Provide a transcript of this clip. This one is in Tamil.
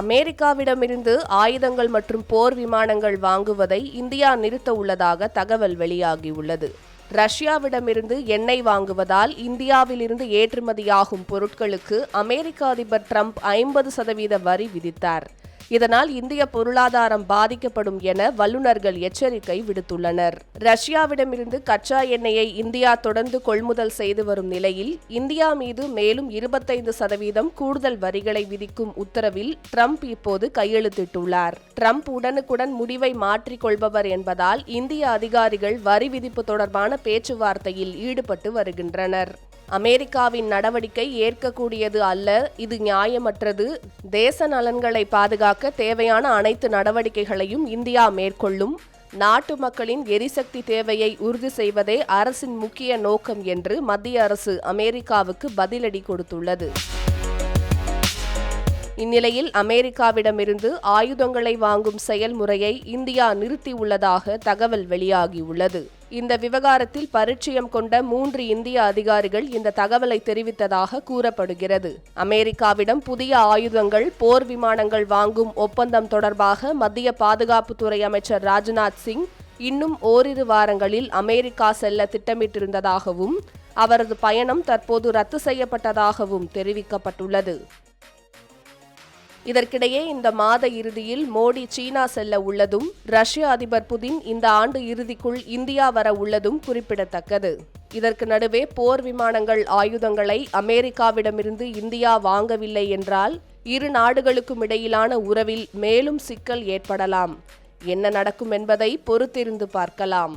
அமெரிக்காவிடமிருந்து ஆயுதங்கள் மற்றும் போர் விமானங்கள் வாங்குவதை இந்தியா நிறுத்த உள்ளதாக தகவல் வெளியாகியுள்ளது. ரஷ்யாவிடமிருந்து எண்ணெய் வாங்குவதால் இந்தியாவிலிருந்து ஏற்றுமதியாகும் பொருட்களுக்கு அமெரிக்க அதிபர் டிரம்ப் ஐம்பது சதவீத வரி விதித்தார். இதனால் இந்திய பொருளாதாரம் பாதிக்கப்படும் என வல்லுநர்கள் எச்சரிக்கை விடுத்துள்ளனர். ரஷ்யாவிடமிருந்து கச்சா எண்ணெயை இந்தியா தொடர்ந்து கொள்முதல் செய்து வரும் நிலையில் இந்தியா மீது மேலும் இருபத்தைந்து சதவீதம் கூடுதல் வரிகளை விதிக்கும் உத்தரவில் ட்ரம்ப் இப்போது கையெழுத்திட்டுள்ளார். ட்ரம்ப் உடனுக்குடன் முடிவை மாற்றிக்கொள்பவர் என்பதால் இந்திய அதிகாரிகள் வரி விதிப்பு தொடர்பான பேச்சுவார்த்தையில் ஈடுபட்டு வருகின்றனர். அமெரிக்காவின் நடவடிக்கை ஏற்கக்கூடியது அல்ல. இது நியாயமற்றது. தேச நலன்களை பாதுகாக்க தேவையான அனைத்து நடவடிக்கைகளையும் இந்தியா மேற்கொள்ளும். நாட்டு மக்களின் எரிசக்தி தேவையை உறுதி செய்வதே அரசின் முக்கிய நோக்கம் என்று மத்திய அரசு அமெரிக்காவுக்கு பதிலடி கொடுத்துள்ளது. இந்நிலையில் அமெரிக்காவிடமிருந்து ஆயுதங்களை வாங்கும் செயல்முறையை இந்தியா நிறுத்தியுள்ளதாக தகவல் வெளியாகியுள்ளது. இந்த விவகாரத்தில் பரிச்சயம் கொண்ட மூன்று இந்திய அதிகாரிகள் இந்த தகவலை தெரிவித்ததாக கூறப்படுகிறது. அமெரிக்காவிடம் புதிய ஆயுதங்கள் போர் விமானங்கள் வாங்கும் ஒப்பந்தம் தொடர்பாக மத்திய பாதுகாப்புத்துறை அமைச்சர் ராஜ்நாத் சிங் இன்னும் ஓரிரு வாரங்களில் அமெரிக்கா செல்ல திட்டமிட்டிருந்ததாகவும் அவரது பயணம் தற்போது ரத்து செய்யப்பட்டதாகவும் தெரிவிக்கப்பட்டுள்ளது. இதற்கிடையே இந்த மாத இறுதியில் மோடி சீனா செல்ல உள்ளதும் ரஷ்ய அதிபர் புதின் இந்த ஆண்டு இறுதிக்குள் இந்தியா வர உள்ளதும் குறிப்பிடத்தக்கது. இதற்கு நடுவே போர் விமானங்கள் ஆயுதங்களை அமெரிக்காவிடமிருந்து இந்தியா வாங்கவில்லை என்றால் இரு நாடுகளுக்கும் இடையிலான உறவில் மேலும் சிக்கல் ஏற்படலாம். என்ன நடக்கும் என்பதை பொறுத்திருந்து பார்க்கலாம்.